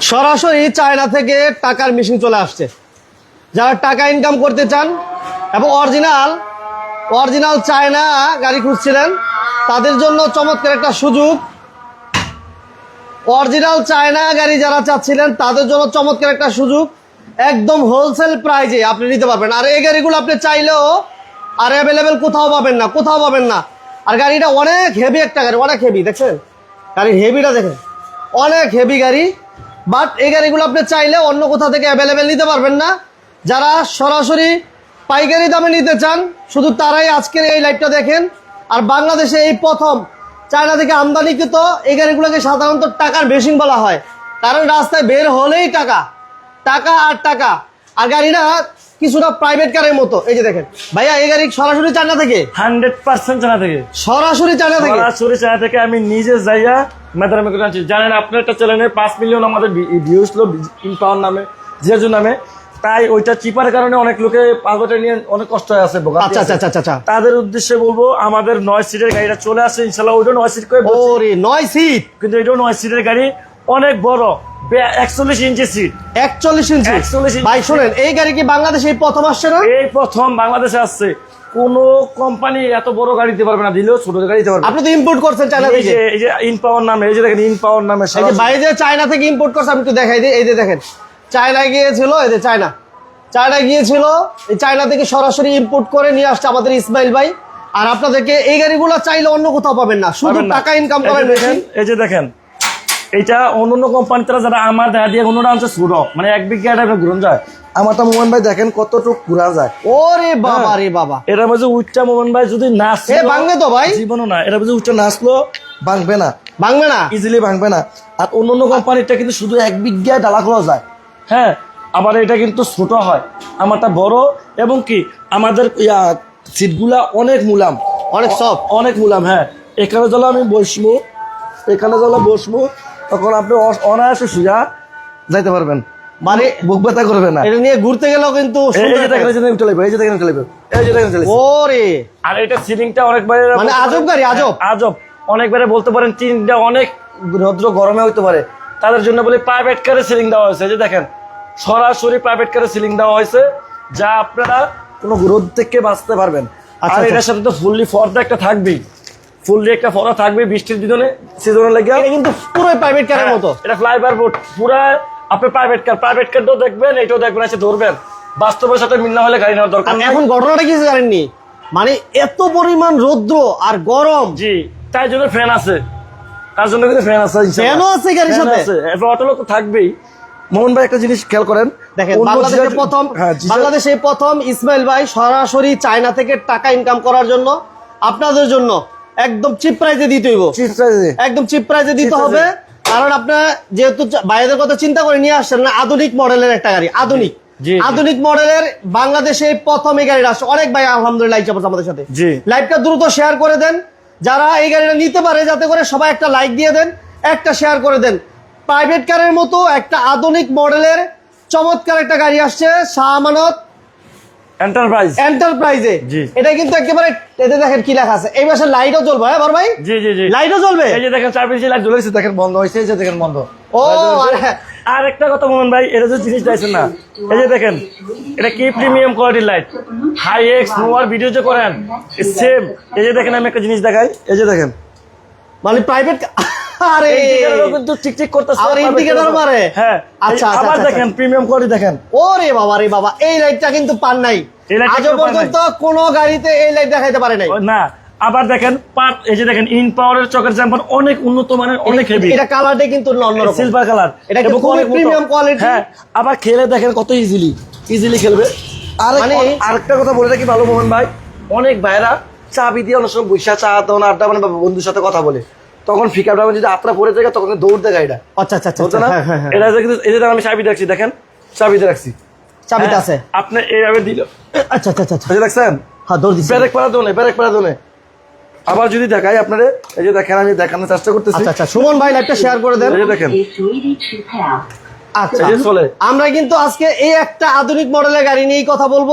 সরাসরি চায়না থেকে টাকার মেশিন চলে আসছে। যারা টাকা ইনকাম করতে চান এবং অরিজিনাল অরিজিনাল চায়না গাড়ি খুঁজছিলেন, তাদের জন্য চমৎকার একটা সুযোগ। অরিজিনাল চায়না গাড়ি যারা চাচ্ছিলেন, তাদের জন্য চমৎকার একটা সুযোগ। একদম হোলসেল প্রাইজে আপনি নিতে পারবেন। আর এই গাড়িগুলো আপনি চাইলেও আর অ্যাভেলেবেল কোথাও পাবেন না, কোথাও পাবেন না। আর গাড়িটা অনেক হেভি একটা গাড়ি, অনেক হেভি দেখছেন? গাড়ির হেভিটা দেখেন। অনেক হেভি গাড়ি। বাট এই গাড়িগুলো আপনি চাইলে অন্য কোথা থেকে অ্যাভেলেবেল নিতে পারবেন না। যারা সরাসরি পাইকারি দামে নিতে চান, শুধু তারাই আজকের এই লাইটটা দেখেন। আর বাংলাদেশে এই প্রথম চায়না থেকে আমদানিকৃত এই গাড়িগুলোকে সাধারণত টাকার বেশিং বলা হয়। কারণ রাস্তায় বের হলেই টাকা টাকা আর টাকা। আর গাড়িটা কিছুটা প্রাইভেট কারের মতো। এই যে দেখেন। ভাইয়া এই গাড়ি সরাসরি চায়না থেকে? হান্ড্রেড পার্সেন্ট জানা থেকে। সরাসরি চায়না থেকে? সরাসরি চায়না থেকে আমি নিজে যাইয়া মেদারামে করে আনছি জানেন আপনার একটা চ্যানেলে পাঁচ মিলিয়ন আমাদের ভিউজ ছিল ইন পাওয়ার নামে জিয়াজু নামে তাই ওইটা চিপার কারণে অনেক লোকে বছর নিয়ে অনেক কষ্ট হয়ে আছে আচ্ছা আচ্ছা। আচ্ছা আচ্ছা। তাদের উদ্দেশ্যে বলব আমাদের নয় সিটের গাড়িটা চলে আসে ইনশাল্লাহ ওইটা নয় সিট করে। নয় সিট কিন্তু এটাও নয় সিটের গাড়ি অনেক বড়। একচল্লিশ ইঞ্চি সিট একচল্লিশ ইঞ্চি? 41 ইঞ্চি। ভাই শোনেন এই গাড়ি কি বাংলাদেশে এই প্রথম আসছে না? এই প্রথম বাংলাদেশে আসছে। কোন কোম্পানি এত বড় গাড়ি দিতে পারবে না দিলেও ছোট গাড়ি দিতে পারবে আপনি তো ইম্পোর্ট করছেন চায়না থেকে। এই যে ইন পাওয়ার নামে এই যে দেখেন ইন পাওয়ার নামে এই যে বাইরে চায়না থেকে ইম্পোর্ট করছে আমি একটু দেখাই দিই। এই যে দেখেন চায়নায় গিয়েছিল এই যে চায়না চায়নায় গিয়েছিল এই চায়না থেকে সরাসরি ইম্পোর্ট করে নিয়ে আসছে আমাদের ইসমাইল ভাই। আর আপনাদেরকে এই গাড়িগুলো চাইলে অন্য কোথাও পাবেন না। শুধু টাকা ইনকাম করেন এই যে দেখেন এটা অন্য অন্য কোম্পানি তারা যারা আমার দেখা দিয়ে অন্যরা আনছে ছোট মানে এক বিঘা টাইপের ঘুরন যায়। আমার তো মোহন ভাই দেখেন কতটুকু ঘুরা যায়। ওরে বাবা রে বাবা। এটার মধ্যে উচ্চা মোহন ভাই যদি নাচ এ ভাঙবে তো ভাই? জীবনও না। এটার মধ্যে উচ্চা নাচলো ভাঙবে না। ভাঙবে না? ইজিলি ভাঙবে না। আর অন্য অন্য কোম্পানিটা কিন্তু শুধু এক বিঘা ডালা খোলা যায়। হ্যাঁ আবার এটা কিন্তু ছোট হয়। আমারটা বড় এবং কি আমাদের সিটগুলা অনেক মুলাম। অনেক সব অনেক মুলাম হ্যাঁ। এখানে যখন আমি বসবো এখানে যখন বসবো তখন আপনি অনায়াসে সোজা যাইতে পারবেন। মানে বুক ব্যথা করবে না। এটা নিয়ে ঘুরতে গেলেও কিন্তু এই- যে দেখেন চলে এই যে দেখেন চলে এই যে দেখেন চলে ওরে। আর এটা সিলিংটা অনেকবারে মানে আজব গাড়ি, আজব। হ্যাঁ, আজব। অনেকবারে বলতে পারেন টিনটা অনেক রৌদ্র গরমে হইতে পারে। তাদের জন্য বলে প্রাইভেট কারে সিলিং দেওয়া হয়েছে যে দেখেন। সরাসরি প্রাইভেট কারে সিলিং দেওয়া হয়েছে যা আপনারা কোনো রোদ থেকে বাঁচতে পারবেন। আচ্ছা, আর আচ্ছা। এটার সাথে তো ফুললি ফর্দা একটা থাকবেই। ফুললি একটা ফরা থাকবে বৃষ্টির দিনে সিজনে লেগে। এটা কিন্তু পুরো প্রাইভেট কারের মতো। এটা ফ্লাইওভার বোর্ড পুরা আপনি প্রাইভেট কার প্রাইভেট কারটাও দেখবেন এটাও দেখবেন এসে ধরবেন। বাস্তবের সাথে মিল না হলে গাড়ি নেওয়ার দরকার এখন ঘটনাটা কি জানেননি? মানে এত পরিমাণ রৌদ্র আর গরম। জি তাই জন্য ফ্যান আছে। তার জন্য কিন্তু ফ্যান আছে। ফ্যানও আছে গাড়ির সাথে? আছে। অটো লোক তো থাকবেই। মোহন ভাই একটা জিনিস খেয়াল করেন দেখেন বাংলাদেশে প্রথম হ্যাঁ, বাংলাদেশে প্রথম ইসমাইল ভাই সরাসরি চায়না থেকে টাকা ইনকাম করার জন্য আপনাদের জন্য একদম চিপ প্রাইজে দিতে হইব। চিন্তা আছে। একদম চিপ প্রাইজে দিতে হবে। কারণ আপনার যেহেতু বাইরের কথা চিন্তা করে নিয়ে আসছেন না আধুনিক মডেলের একটা গাড়ি আধুনিক। আধুনিক মডেলের বাংলাদেশে প্রথম এই গাড়িটা আসছে। অনেক ভাই আলহামদুলিল্লাহ লাইক আমাদের সাথে। লাইভটা দ্রুত শেয়ার করে দেন। যারা এই গাড়িটা নিতে পারে যাতে করে সবাই একটা লাইক দিয়ে দেন একটা শেয়ার করে দেন। প্রাইভেট কারের মতো একটা আধুনিক মডেলের চমৎকার একটা গাড়ি আসছে শাহ আমানত। এন্টারপ্রাইজ এন্টারপ্রাইজে জি। এটা কিন্তু একেবারে এতে দেখেন কি লেখা আছে। এই মাসে লাইটও জ্বলবে হ্যাঁ ভাই? জি জি জি। লাইটও জ্বলবে? এই যে দেখেন চার পিসি লাইট জ্বলে গেছে, দেখেন বন্ধ হয়েছে এই যে দেখেন বন্ধ। ও আর। আর একটা কথা মোহন ভাই এটা যে জিনিস চাইছেন না এই যে দেখেন এটা কি প্রিমিয়াম কোয়ালিটির light high X noir video যে করেন সেম এই যে দেখেন আমি একটা জিনিস দেখাই এই যে দেখেন। মানে প্রাইভেট আরে! কিন্তু ঠিক ঠিক করতেছে আবার indicator মারে? হ্যাঁ আচ্ছা, আচ্ছা, আবার আচ্ছা, দেখেন প্রিমিয়াম কোয়ালিটি দেখেন। ওরে বাবা রে বাবা এই লাইটটা কিন্তু পান নাই। নাই। পর্যন্ত কোনো গাড়িতে এই লাইট দেখাইতে পারে নাই। না আবার দেখেন পার্ট এই যে দেখেন ইন পাওয়ারের চকের জাম্পার অনেক উন্নত মানের অনেক হেভি এটা কালারটা কিন্তু অন্যরকম সিলভার কালার এটা কিন্তু খুবই premium quality। হ্যাঁ আবার খেলে দেখেন কত ইজিলি ইজিলি খেলবে। আর মানে- আরেকটা কথা বলে রাখি ভালো মোহন ভাই। অনেক ভাইরা চাবি দিয়ে অনেক সময় বৈশা চা তখন আড্ডা মানে বন্ধুর সাথে কথা বলে। তখন ফিকার ডাউন যদি আত্রা পড়ে যায় তখন দৌড় দেয় গাড়িটা। আচ্ছা আচ্ছা আচ্ছা না? হ্যাঁ, হ্যাঁ, হ্যাঁ। এটা কিন্তু এই আমি চাবি রাখছি দেখেন চাবিতে রাখছি। চাবিতে আছে। আপনি এইভাবে দিল। আচ্ছা আচ্ছা আচ্ছা আচ্ছা। দেখছেন? হ্যাঁ দৌড় দিচ্ছে। ব্রেক পাড়া দোনে ব্রেক পাড়া দোনে আবার যদি দেখাই আপনারে এই যে দেখেন আমি দেখানোর চেষ্টা করতেছি। আচ্ছা আচ্ছা সুমন ভাই লাইভটা শেয়ার করে দেন। এই যে দেখেন। আচ্ছা, আচ্ছা চলে। আমরা কিন্তু আজকে এই একটা আধুনিক মডেলের গাড়ি নিয়েই কথা বলব।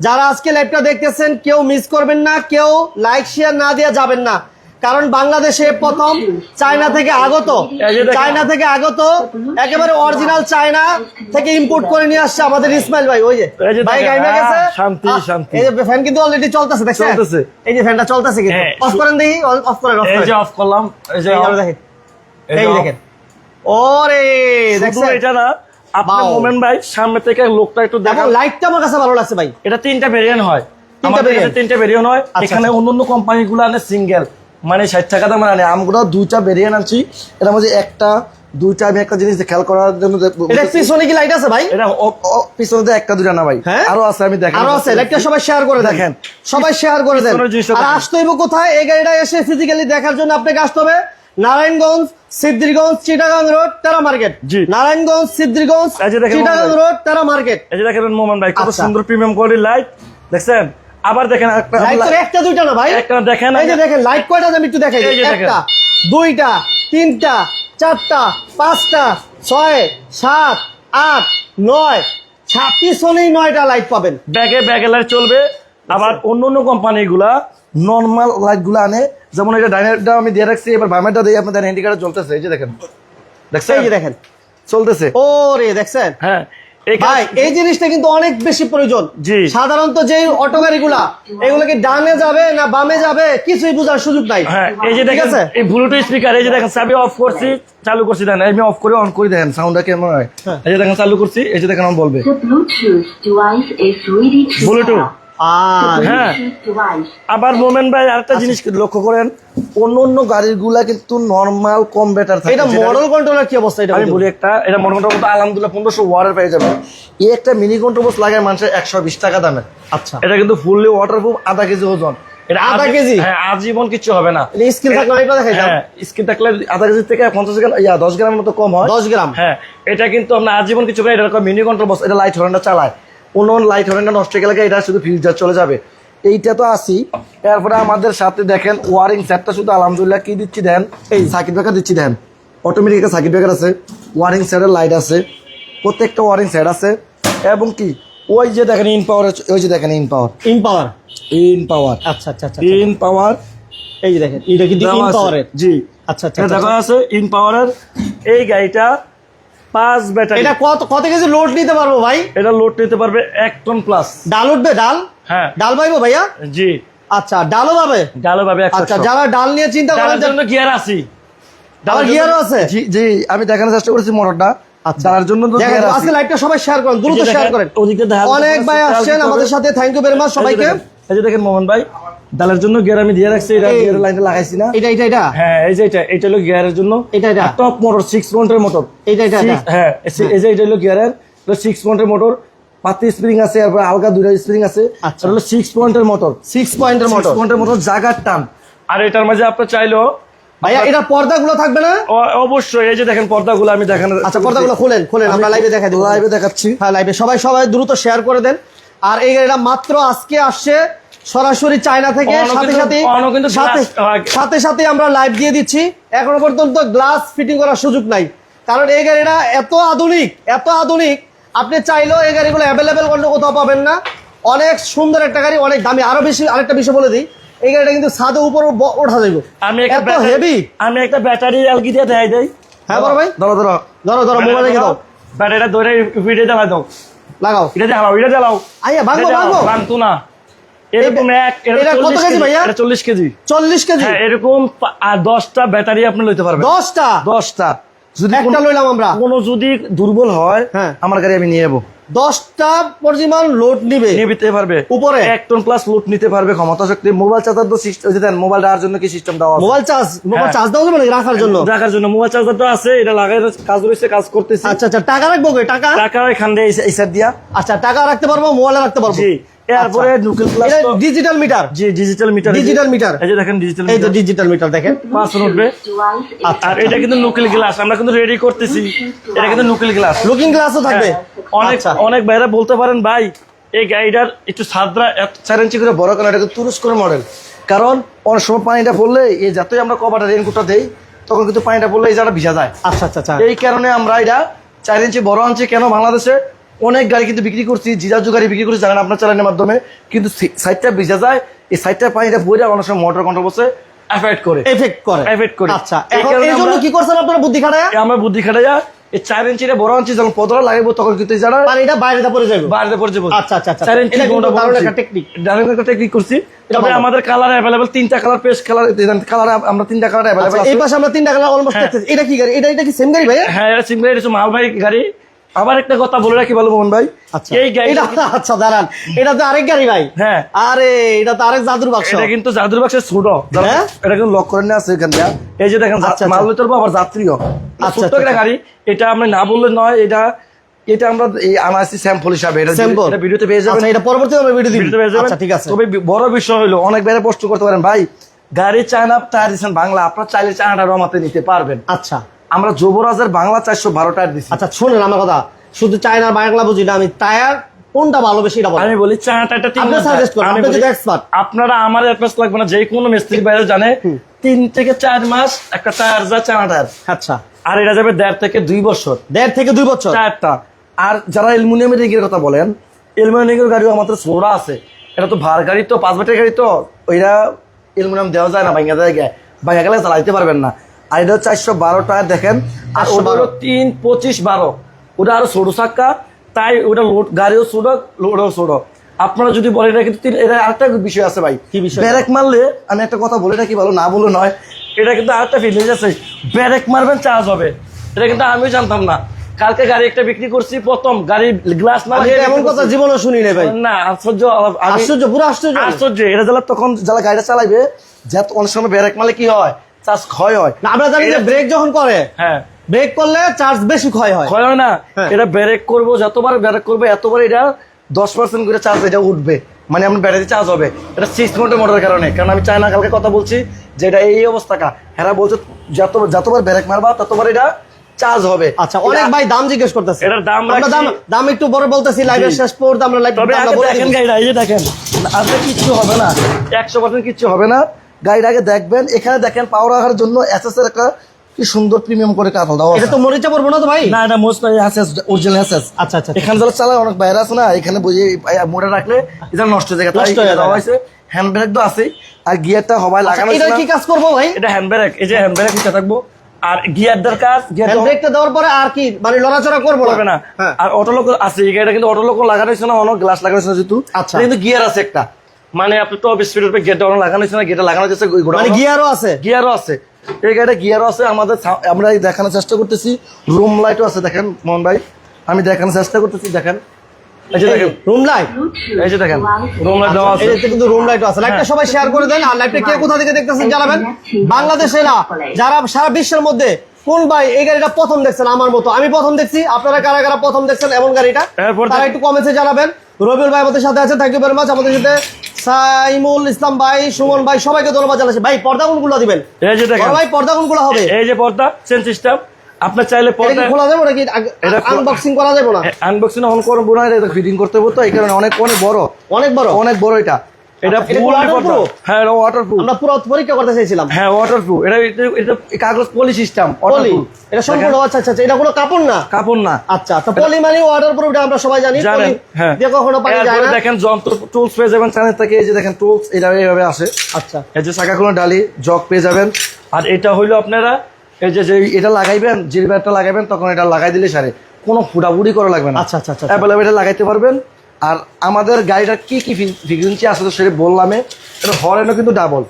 যারা আজকে লাইভটা দেখতেছেন কেউ মিস করবেন না কেউ লাইক শেয়ার না দিয়ে যাবেন না। কারণ বাংলাদেশে প্রথম চায়না থেকে আগত। চায়না থেকে আগত একেবারে অরিজিনাল চায়না থেকে ইম্পোর্ট করে নিয়ে আসছে আমাদের ইসমাইল ভাই ওই যে। ভাই গাইমে গেছে। শান্তি, শান্তি। এই যে ফ্যান কিন্তু অলরেডি চলতেছে দেখছেন? চলতেছে। এই যে ফ্যানটা চলতেছে কিন্তু। হ্যাঁ। অফ করেন দেখি অফ করেন অফ এই যে অফ করলাম এই যে দেখেন। এই। দেখেন। ওরে দেখছেন? এটা না আপনার মোমেন ভাই সামনে থেকে লোকটা একটু দেখেন লাইটটা আমার কাছে ভালো লাগছে ভাই। এটা তিনটা ভেরিয়েন্ট হয়। তিনটা ভেরিয়েন্ট হয়। আচ্ছা, এখানে আচ্ছা। অন্য অন্য কোম্পানিগুলো আনে সিঙ্গেল মানে ষাট টাকা দাম আনে আমরা দুইটা বেরিয়ে আনছি। এটার মধ্যে একটা দুইটা আমি একটা জিনিস খেয়াল করার জন্য এটা পিছনে কি লাইট আছে ভাই? এটা পিছনে দিয়ে একটা দুইটা না ভাই। হ্যাঁ? আরও আছে আমি দেখেন আরও আছে লাইটটা সবাই শেয়ার করে দেখেন। সবাই শেয়ার করে দেন। আর আসতে হইব কোথায়? এই গাড়িটা এসে ফিজিক্যালি দেখার জন্য আপনাকে আসতে হবে নারায়ণগঞ্জ সিদ্ধিরগঞ্জ চিটাগাং রোড তেরা মার্কেট। জি। নারায়ণগঞ্জ সিদ্ধিরগঞ্জ চিটাগাং রোড তেরা মার্কেট। এই যে দেখেন মোমেন ভাই কত আচ্ছা। সুন্দর প্রিমিয়াম কোয়ালিটি লাইট দেখছেন? আবার দেখেন একটা দুইটা না ভাই? একটা দেখেন এই যে দেখেন লাইট কয়টা আমি একটু দেখাই। একটা দুইটা তিনটা চারটা পাঁচটা ছয় সাত আট নয়। সা- পিছনেই নয়টা লাইট পাবেন। ব্যাগে ব্যাগে লাইট চলবে। আবার অন্য অন্য কোম্পানিগুলা নর্মাল লাইটগুলো আনে। যেমন এটা ডাইনারটা আমি দিয়ে রাখছি এবার বামেরটা দিয়ে আপনাদের হ্যান্ডিকার্ডে চলতেছে। এই যে দেখেন। দেখছেন? এই যে দেখেন। চলতেছে। ও রে দেখছেন? হ্যাঁ। ভাই এই জিনিসটা কিন্তু অনেক বেশি প্রয়োজন। সাধারণত যে অটো গাড়িগুলা এগুলো কি ডানে যাবে না বামে যাবে কিছুই বোঝার সুযোগ নাই। হ্যাঁ এই যে ঠিক দেখেন আছে? এই ব্লুটুথ স্পিকার এই যে দেখেন চাবি অফ করছি চালু করছি দেখেন আমি অফ করে অন করে দেখেন সাউন্ডটা কেমন হয়? হ্যাঁ। এই যে দেখেন চালু করছি এই যে দেখেন আমার বলবে। The হ্যাঁ। আবার মোমেন ভাই আরেকটা জিনিস লক্ষ্য করেন অন্য অন্য গাড়িরগুলা কিন্তু নর্মাল কম বেটার থাকে। এটা মডেল কন্ট্রোলার কি অবস্থা এটা আমি বলি একটা এটা মনে করেন মতো আলহামদুলিল্লাহ পনেরোশো ওয়ারের পেয়ে যাবে এই একটা মিনি কন্ট্রোল বক্স লাগায় মানুষের একশো বিশ টাকা দামে। আচ্ছা। এটা কিন্তু ফুললি ওয়াটারপ্রুফ আধা কেজি ওজন। এটা আধা কেজি? হ্যাঁ আজীবন কিছু হবে না। স্কিল থাকলে দাও। হ্যাঁ স্কিন থাকলে আধা কেজি থেকে পঞ্চাশ গ্রাম ইয়া দশ গ্রামের মতো কম হয়। দশ গ্রাম। হ্যাঁ এটা কিন্তু আপনার আজীবন কিছু এটা মিনি কন্ট্রোল বক্স এটা লাইট হরেনটা চালায়। অন্য লাইট হরেনটা নষ্ট হয়ে গেলে এটা শুধু ফিউচার চলে যাবে। এইটা তো আসি এরপরে আমাদের সাথে দেখেন ওয়ারিং সেটটা শুধু আলহামদুলিল্লাহ কি দিচ্ছি দেন? এই সার্কিট ব্রেকার দিচ্ছি দেন। অটোমেটিক একটা সার্কিট ব্রেকার আছে ওয়ারিং সেটের লাইট আছে প্রত্যেকটা ওয়ারিং সেট আছে। এবং কি ওই যে দেখেন ইন পাওয়ার ওই যে দেখেন in power in power in power আচ্ছা আচ্ছা আচ্ছা ইন পাওয়ার এই যে দেখেন এটা কিন্তু ইন পাওয়ারের জি। আচ্ছা আচ্ছা এটা আচ্ছা, দেখা আছে ইন পাওয়ারের এই গাড়িটা পাঁচ ব্যাটারি। এটা কত কত কেজি লোড নিতে পারব ভাই? এটা লোড নিতে পারবে এক টন প্লাস ডাল উঠবে? ডাল? হ্যাঁ। ডাল পাইবো ভাইয়া? জি। আচ্ছা ডালও পাবে? ডালো পাবে আচ্ছা যারা ডাল নিয়ে চিন্তা যে- জন্য গিয়ার আছি। আবার গিয়ারও আছে? জি জি আমি দেখানোর চেষ্টা করেছি মোটরটা। আচ্ছা। জন্য আজকে লাইভটা সবাই শেয়ার করেন দ্রুত শেয়ার করেন। অনেক ভাই আসছেন আমাদের সাথে থ্যাংক ইউ ভেরি মাচ সবাইকে। এই যে দেখেন মোহন ভাই। ডালার জন্য গিয়ার আমি দিয়ে রাখছি এটা লাইনটা লাগাইছি না। এটা এটা এটা? হ্যাঁ এই যে এটা এটা হলো গিয়ারের জন্য। এটা, এটা। টপ মোটর সিক্স পয়েন্টের মোটর এটা, এটা, হ্যাঁ এই- যে এটা হলো গিয়ারের সিক্স পয়েন্টের মোটর পাতি স্প্রিং আছে তারপর আলগা দুইটা স্প্রিং আছে আচ্ছা। হলো সিক্স পয়েন্টের মোটর সিক্স পয়েন্টের সিক্স মোটর পয়েন্টের মোটর জাগার টান। আর এটার মাঝে আপনার চাইলো ভাইয়া এটার পর্দাগুলো থাকবে না? অবশ্যই এই যে দেখেন পর্দাগুলো আমি দেখানোর আচ্ছা পর্দাগুলো খুলেন খুলেন আমরা লাইভে দেখা দিব। লাইভে দেখাচ্ছি। হ্যাঁ লাইভে সবাই সবাই দ্রুত শেয়ার করে দেন। আর এই গাড়িটা মাত্র আজকে আসছে সরাসরি চায়না থেকে সাথে সাথে সাথে সাথে সাথে আমরা লাইভ দিয়ে দিচ্ছি। এখনও পর্যন্ত গ্লাস ফিটিং করার সুযোগ নাই। কারণ এই গাড়িটা এত আধুনিক এত আধুনিক আপনি চাইলেও এই গাড়িগুলো অ্যাভেলেবেল অন্য কোথাও পাবেন না। অনেক সুন্দর একটা গাড়ি অনেক দামি। আরও বেশি আরেকটা বিষয় বলে দিই এই গাড়িটা কিন্তু ছাদে উপর ওঠা যাইব। আমি একটা এত হেভি আমি একটা ব্যাটারি এলগি দিয়ে দেখাই দেই। হ্যাঁ বড় ভাই। ধরো ধরো ধরো ধরো মোবাইল রেখে দাও। ব্যাটারিটা ধরে ভিডিও দেখাই দাও। লাগাও। এটা জ্বালাও এটা জ্বালাও আইয়া ভাঙবো ভাঙবো। ভাঙতো না। এরকম এক এটা কত কেজি কেজি ভাইয়া? এটা চল্লিশ কেজি। চল্লিশ কেজি? হ্যাঁ এরকম ব্যাটারি আপনি লইতে পারবেন। দশটা? দশটা। যদি একটা লইলাম আমরা। কোনো যদি দুর্বল হয় হ্যাঁ। আমার গাড়ি আমি নিয়ে যাব দশটা পরিমাণ লোড নিবে। নিতে পারবে। উপরে? এক টন প্লাস লুট নিতে পারবে ক্ষমতা শক্তি মোবাইল চার্জার তো সিস্টেম দেন মোবাইল রাখার জন্য কি সিস্টেম দেওয়া মোবাইল চার্জ মোবাইল। চার্জ দেওয়া যাবে রাখার জন্য? রাখার জন্য। মোবাইল চার্জার তো আছে এটা লাগাই কাজ রয়েছে কাজ করতেছি। আচ্ছা আচ্ছা টাকা রাখব টাকা? টাকা এখান দিয়ে দিয়া। আচ্ছা টাকা রাখতে পারব মোবাইল রাখতে পারব? এরপরে নুকেল প্লাস এটা ডিজিটাল মিটার জি ডিজিটাল মিটার ডিজিটাল মিটার এই যে দেখেন ডিজিটাল এই তো ডিজিটাল মিটার দেখেন। পাঁচ উঠবে। আচ্ছা। আর এটা কিন্তু নুকেল গ্লাস আমরা কিন্তু রেডি করতেছি। এটা কিন্তু নুকেল গ্লাস লুকিং গ্লাসও থাকবে। অনেক আচ্ছা। অনেক ভাইরা বলতে পারেন ভাই এই গাড়িটার একটু সাদরা এত চার ইঞ্চি করে বড় কারণ এটা কিন্তু তুরস্কর মডেল কারণ অনেক সময় পানিটা পড়লে এই যতই আমরা কভারটা রেনকোটটা দেই তখন কিন্তু পানিটা পড়লে এই জায়গাটা ভিজা যায়। আচ্ছা আচ্ছা আচ্ছা। এই কারণে আমরা এটা চার ইঞ্চি বড় আনছি কেন বাংলাদেশে? অনেক গাড়ি কিন্তু বিক্রি করছি জিজাজু গাড়ি বিক্রি করছি জানেন আপনার চালানোর মাধ্যমে। কিন্তু সাইডটা ভিজা যায় এই সাইডটা পানিটা পড়ে অনেক সময় মোটর কন্ট্রোল বসে অ্যাফেক্ট করে। এফেক্ট করে। Affect করে। আচ্ছা এই জন্য কি করছেন আপনারা বুদ্ধি খাটায়া? আমরা বুদ্ধি খাটাইয়া এই চার ইঞ্চিটা বড় ইঞ্চি যখন পদরা লাগাবো তখন কিন্তু এই যারা পানিটা বাইরেটা পড়ে যাবে। বাইরে পড়ছে বলছে। আচ্ছা, আচ্ছা, আচ্ছা। চার ইঞ্চি কোনটা দারুণ একটা। দারুণ একটা টেকনিক করছি। তবে আমাদের কালার অ্যাভেলেবল তিনটা কালার পেস্ট কালার কালার আমরা তিনটা কালার আচ্ছা অ্যাভেলেবল এই পাশে আমরা তিনটা কালার অলমোস্ট হ্যাঁ। দেখতেছি। এটা কি গাড়ি? এটা এটা কি সেম গাড়ি ভাই হ্যাঁ এটা সিঙ্গেল এটা হচ্ছে মালবাহী গাড়ি। আবার একটা কথা বলে রাখি বলো মোহন ভাই? আচ্ছা। এই গাড়ি আচ্ছা দাঁড়ান। এটা তো আরেক গাড়ি ভাই। হ্যাঁ। আরে এটা তো আরেক জাদুর বাক্স। এটা কিন্তু জাদুর বাক্সের ছোট। হ্যাঁ? এটা কিন্তু লক করে আছে এখান দিয়ে। এই যে দেখেন আচ্ছা, আচ্ছা। মাল ভিতর আবার যাত্রীও। ছোট্ট আচ্ছা, একটা গাড়ি। এটা আমরা না বললে নয় এটা এটা আমরা এই আনাইছি স্যাম্পল হিসাবে। এটা এটা ভিডিওতে পেয়ে যাবেন। এটা পরবর্তীতে আমরা ভিডিও দিই ভিডিওতে পেয়ে যাবেন। আচ্ছা ঠিক আছে। তবে বড় বিষয় হলো অনেক বাইরে প্রশ্ন করতে পারেন ভাই গাড়ি চায়না টায়ার বাংলা আপনার চাইলে চায়নাটা রমাতে নিতে পারবেন। আচ্ছা। আমরা যুবরাজের বাংলা চারশো বারো টায়ার দিচ্ছি আচ্ছা শুনেন আমার কথা। শুধু চায়নার বাংলা বুঝি না আমি টায়ার কোনটা ভালো বেশি এটা আমি বলি চায়না টায়ারটা তিন আপনি করুন, আপনি যদি expert। আপনারা আমার লাগবে না যে কোনো মিস্ত্রি বাইরে জানে তিন থেকে চার মাস একটা টায়ার যায় চায়না টায়ার। আচ্ছা। আর এটা যাবে দেড় থেকে দুই বছর। দেড় থেকে দুই বছর? টায়ারটা। আর যারা অ্যালুমিনিয়ামের রিগের কথা বলেন অ্যালুমিনিয়ামের গাড়িও আমাদের সোড়া আছে। এটা তো ভার গাড়ি তো পাঁচ বাটের গাড়ি তো ওইটা অ্যালুমিনিয়াম দেওয়া যায় না ভাঙ্গা যায় ভাঙ্গা গেলে চালাইতে পারবেন না। আর এটা চারশো বারো টায়ার দেখেন আর ওটা হলো তিন পঁচিশ বারো। ওটা আরও ছোটো চাক্কা তাই ওটা লোড গাড়িও ছোটো লোডও ছোটো। আপনারা যদি বলেন এটা কিন্তু এটা আরেকটা বিষয় আছে ভাই। কি বিষয়? ব্যারেক মারলে আমি একটা কথা বলে রাখি ভালো না বলে নয় এটা কিন্তু আরেকটা ফিলিংস আছে? ব্যারেক মারবেন চার্জ হবে। এটা কিন্তু আমিও জানতাম না। কালকে গাড়ি একটা বিক্রি করছি প্রথম গাড়ির গ্লাস না এমন কথা। জীবনে শুনি নাই ভাই। না আশ্চর্য আশ্চর্য পুরো আশ্চর্য। আশ্চর্য এটা যারা তখন যারা গাড়িটা চালাইবে যত অনেক সময় ব্যারেক মারলে কি হয়? চার্জ ক্ষয় হয়। না, আমরা জানি যে ব্রেক যখন করে হ্যাঁ। ব্রেক করলে চার্জ বেশি ক্ষয় হয়। ক্ষয় হয় না? হ্যাঁ। এটা ব্রেক করব যতবার ব্রেক করবে এতবার এটা দশ পার্সেন্ট করে চার্জ এটা উঠবে। মানে আপনার ব্যাটারি চার্জ হবে। এটা সিক্স মোটর মোটরের কারণে। কারণ আমি চায়না কালকে কথা বলছি যে এটা এই অবস্থাটা হেরা বলছে যত যতবার ব্রেক মারবা ততবার এটা চার্জ হবে। আচ্ছা অনেক ভাই দাম জিজ্ঞেস করতেছে। এটার দাম আমরা দাম দাম একটু বড় বলতেছি লাইভের শেষ পর্যন্ত আমরা লাইভ তবে দেখেন। গাড়িটা এই যে দেখেন। আজকে কিচ্ছু হবে না। একশো পার্সেন্ট কিচ্ছু হবে না। গাড়িটা আগে দেখবেন এখানে দেখেন পাওয়ার রাখার জন্য এসএস এর একটা কি সুন্দর প্রিমিয়াম করে কাঁথাল দেওয়া এটা তো মরিচা পড়ব না তো ভাই? না এটা মোস্ট এসএস অরিজিনাল এসএস আচ্ছা আচ্ছা এখানে যারা চালায় অনেক বাইরে আছে না এখানে বুঝে মোড়ে রাখলে এটা নষ্ট হয়ে যায়। তাই হয়ে দেওয়া। হয়েছে। হ্যান্ড ব্রেক তো আছে আর গিয়ারটা হবাই আচ্ছা, লাগানো এটা কি কাজ করব ভাই? এটা হ্যান্ড ব্রেক এই যে হ্যান্ড ব্রেক থাকব। আর গিয়ার হ্যান্ড ব্রেকটা দেওয়ার পরে আর কি? মানে লড়াচড়া করব না? হ্যাঁ। আর অটো লোক আছে এই গাড়িটা কিন্তু অটো লোক লাগানো হয়েছে না অনেক গ্লাস লাগানো হয়েছে না যেহেতু। আচ্ছা। কিন্তু গিয়ার আছে একটা। মানে আপনি টপ স্পিডের উপরে গিয়ারটা অনেক লাগানো হয়েছে না? গিয়ারটা লাগানো হয়েছে মানে গিয়ারও আছে? গিয়ারও আছে। এই গাড়িটা গিয়ারও আছে আমাদের আমরা দেখানোর চেষ্টা করতেছি। রুম লাইটও আছে দেখেন মোহন ভাই। আমি দেখানোর চেষ্টা করতেছি দেখেন। এই যে দেখেন। রুম লাইট এই যে দেখেন রুম লাইট দেওয়া আছে। কিন্তু রুম আছে। লাইটটা সবাই শেয়ার করে দেন। আর লাইটটা কে কোথা থেকে দেখতেছেন জানাবেন? বাংলাদেশে না যারা সারা বিশ্বের মধ্যে কোন ভাই এই গাড়িটা প্রথম দেখছেন? আমার মতো। আমি প্রথম দেখছি। আপনারা কারা কারা প্রথম দেখছেন এমন গাড়িটা? তারা একটু কমেন্টে জানাবেন। রবিউল ভাই আমাদের সাথে আছে থ্যাংক ইউ ভেরি মাচ আমাদের সাথে সাইমুল ইসলাম ভাই সুমন ভাই সবাইকে ধন্যবাদ জানাচ্ছি। ভাই পর্দা কোনগুলো দিবেন? এই যে দেখেন। ভাই পর্দা কোনগুলো হবে? এই যে পর্দা চেন সিস্টেম আপনার চাইলে পর্দা খোলা যাবে নাকি? আনবক্সিং করা যাবে না? আনবক্সিং অন করব না এটা ফিটিং করতে হবে তো এই কারণে অনেক অনেক বড়। অনেক বড়? অনেক বড় এটা। এটা আচ্ছা, ফুল হ্যাঁ এটা ওয়াটারপ্রুফ আমরা পুরো পরীক্ষা করতে চাইছিলাম। হ্যাঁ ওয়াটারপ্রুফ এটা এটা- এটা কাগজ পলি সিস্টেম ওয়াটারপ্রুফ এটা সম্পূর্ণ আচ্ছা আচ্ছা আচ্ছা, এটা কোনো কাপড় না? কাপড় না। আচ্ছা তো পলি মানে ওয়াটার প্রুফ এটা আমরা সবাই জানি পলি হ্যাঁ। দিয়ে কখনো পানি যায় না। দেখেন যন্ত্র টুলস পেয়ে যাবেন চ্যানেল থেকে এই যে দেখেন টুলস এটা এইভাবে আসে। আচ্ছা। এই যে চাকাগুলো ডালি জগ পেয়ে যাবেন। আর এটা হইল আপনারা এই যে যে এটা লাগাইবেন জিরবারটা লাগাইবেন তখন এটা লাগাই দিলে সারে। কোনো ফুটাফুটি করা লাগবে না। আচ্ছা, আচ্ছা, আচ্ছা। অ্যাভেলেবেল এটা লাগাইতে পারবেন। আর আমাদের গাড়িটা কি কি ফ্রিকুয়েন্সি আছে তো সেটা বললাম। এটা হরেনও কিন্তু ডাবল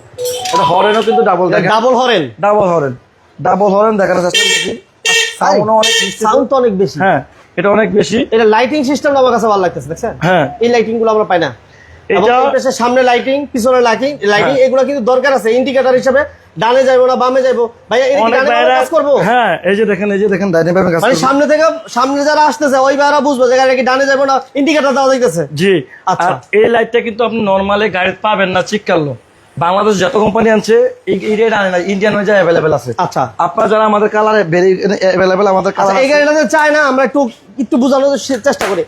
এটা হরেনও কিন্তু double double horn double horn double horn দেখার চেষ্টা করছি সাউন্ড অনেক। সাউন্ড তো অনেক বেশি। হ্যাঁ এটা অনেক বেশি। এটা লাইটিং সিস্টেম আমার কাছে ভালো লাগতেছে দেখছেন? হ্যাঁ। এই লাইটিংগুলো আমরা পাই না। এটা সামনে লাইটিং পিছনে লাইটিং লাইটিং হ্যাঁ। এগুলো কিন্তু দরকার আছে। ইন্ডিকেটর হিসেবে ডানে যাইবো না বামে যাইবো। ভাইয়া অনেক ডানে কাজ করব? হ্যাঁ এই যে দেখেন এই যে দেখেন ডাইনে বামে কাজ মানে সামনে থেকে সামনে যারা আসতেছে ওই বাইরা বুঝব যে গাড়ি কি ডানে যাব না ইন্ডিকেটর যাইতেছে। জি। আচ্ছা। এই লাইটটা কিন্তু আপনি নর্মালি গাড়িতে পাবেন না চিককালো বাংলাদেশ যত কোম্পানি আনছে এই এই আনে না ইন্ডিয়ান হয়ে যায় অ্যাভেলেবেল আছে। আচ্ছা। আপনারা যারা আমাদের কালারে ভেরি অ্যাভেলেবেল আমাদের আচ্ছা কালার এই গাড়িটাতে চাই না আমরা একটু একটু বোঝানোর চেষ্টা করি।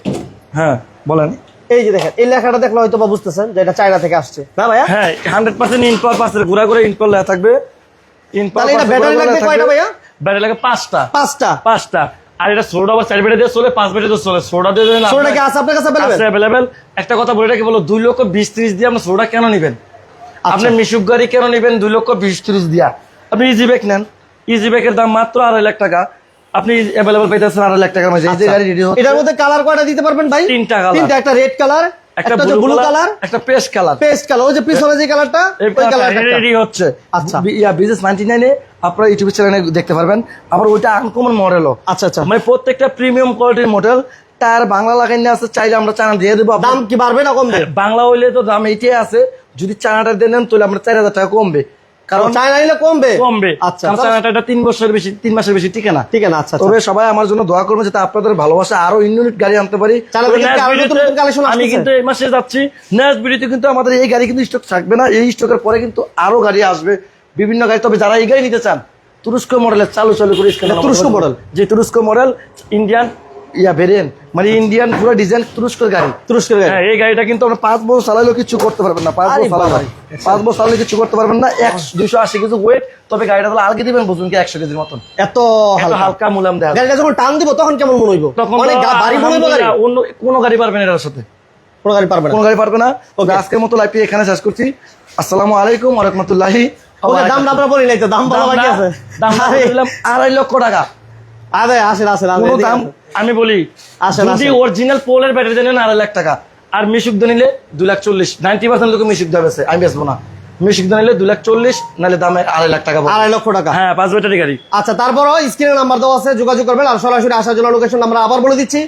হ্যাঁ বলেন। এই যে দেখেন এই লেখাটা দেখলে হয়তো বা বুঝতেছেন যে এটা চায়না থেকে আসছে। না ভাইয়া? হ্যাঁ হান্ড্রেড পার্সেন্ট ইনপার ঘুরা করে ইনপার লেখা থাকবে। ইনপার এটা ব্যাটারি লাগবে কয়টা ভাইয়া? ব্যাটারি লাগে পাঁচটা। পাঁচটা। পাঁচটা। আর এটা সোডা আবার চার দিয়ে চলে পাঁচ বেটে দিয়ে চলে। সোডা দিয়ে ষোলোটা কি আছে আপনার কাছে অ্যাভেলেবেল একটা কথা বলে রাখি বলো দুই লক্ষ বিশ ত্রিশ দিয়ে আপনি সোডা কেন নেবেন? আপনি মিশুক গাড়ি কেন নেবেন? দুই লক্ষ বিশ ত্রিশ দিয়া। আপনি ইজি ব্যাগ নেন। ইজি ব্যাগের দাম মাত্র আড়াই লাখ টাকা। আপনি অ্যাভেলেবল পাইতেছেন লাখ টাকার মাঝে। এই যে গাড়ি রেডি হচ্ছে এটার মধ্যে কালার কয়টা দিতে পারবেন ভাই? তিনটা colour। তিনটা একটা রেড কালার একটা ব্লু কালার কালার একটা পেস্ট কালার পেস্ট কালার ওই যে পিছনে যে কালারটা ওই কালারটা রেডি হচ্ছে। আচ্ছা। ইয়া বিজনেস নাইনটি নাইনে আপনারা ইউটিউব চ্যানেলে দেখতে পারবেন। আবার ওইটা আনকমন মডেলও আচ্ছা আচ্ছা। মানে প্রত্যেকটা প্রিমিয়াম কোয়ালিটির মডেল টায়ার বাংলা লাগাই নিয়ে আছে চাইলে আমরা চানা দিয়ে দেবো দাম কি বাড়বে না কমবে? বাংলা হইলে তো দাম এইটাই আছে। যদি চানাটা দিয়ে নেন তাহলে আমরা চার হাজার টাকা কমবে। কারণ চায়না নিলে কমবে। কমবে। আচ্ছা কারণ এটা তিন বছরের বেশি তিন মাসের বেশি টিকে না। ঠিক আছে আচ্ছা আচ্ছা। তবে সবাই আমার জন্য দোয়া করবেন যাতে আপনাদের ভালোবাসা আরও ইউনিট গাড়ি আনতে পারি। চায়না তবে থেকে next আরও নতুন ভিডিওতে নতুন collection আমি কিন্তু এই মাসে যাচ্ছি। নেক্সট ভিডিওতে কিন্তু আমাদের এই গাড়ি কিন্তু স্টক থাকবে না। এই স্টকের পরে কিন্তু আরও গাড়ি আসবে। বিভিন্ন গাড়ি। তবে যারা এই গাড়ি নিতে চান তুরস্ক মডেলের চালু চালু করে তুরস্ক মডেল যে তুরস্ক মডেল ইন্ডিয়ান ইয়া ভেরিয়েন্ট মানে ইন্ডিয়ান পুরো ডিজাইন তুরস্কের গাড়ি। তুরস্কের গাড়ি। হ্যাঁ এই গাড়িটা কিন্তু আমরা পাঁচ বছর চালালেও কিছু করতে পারবেন না পাঁচ বছর চালালে পাঁচ বছর চালালে কিছু করতে পারবেন না একশো দুইশো আশি কেজি ওয়েট তবে গাড়িটা তাহলে আলগে দিবেন বুঝুন কি একশো কেজির মতন। এত হালকা। মুলাম দেওয়া গাড়িটা যখন টান দিব তখন কেমন মনে হইব? তখন তো মনে হইব গাড়ি। অন্য কোনো গাড়ি পারবেন এটার সাথে। কোনো গাড়ি পারবে না। কোনো গাড়ি পারবে না। ওকে আজকের মতো লাইফটি এখানে শেষ করছি। আসসালামু আলাইকুম রহমতুল্লাহি ওকে দাম বলি নাই তো দাম বলা বাকি আছে। দাম আড়াই লক্ষ টাকা। আরে আসেন আসেন কোনো দাম। আমি বলি যদি অরিজিনাল পোলের ব্যাটারি দেন আড়াই লাখ টাকা আর মিশুক নিলে দু লাখ চল্লিশ নাইনটি পার্সেন্ট লোক মিশুক বেছে আমি বেচবো না। মিশুক নিলে দু লাখ চল্লিশ নাহলে দামে আড়াই লাখ টাকা। আড়াই লক্ষ টাকা। হ্যাঁ পাঁচ ব্যাটারি গাড়ি। আচ্ছা তারপরও স্ক্রিনে নাম্বার দেওয়া আছে যোগাযোগ করবেন আর সরাসরি আসার জন্য লোকেশন আমরা আবার বলে দিচ্ছি।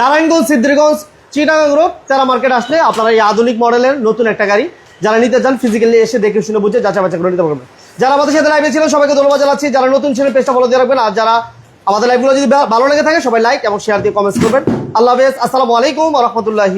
নারায়ণগঞ্জ সিদ্ধিরগঞ্জ চিটাগাং গ্রুপ তেরা মার্কেট আসলে আপনারা এই আধুনিক মডেলের নতুন একটা গাড়ি যারা নিতে চান ফিজিক্যালি এসে দেখে শুনে বুঝে যাচাই বাছাই করে নিতে পারবেন। যারা আমাদের সাথে লাইভে ছিলেন সবাইকে ধন্যবাদ জানাচ্ছি। যারা নতুন ছিলেন পেজটা ফলো দিয়ে রাখবেন আর যারা আমাদের লাইভগুলো যদি ভালো লেগে থাকে, সবাই লাইক এবং শেয়ার দিয়ে কমেন্টস করবেন। আল্লাহ হাফেজ, আসসালামু আলাইকুম রহমতুল্লাহ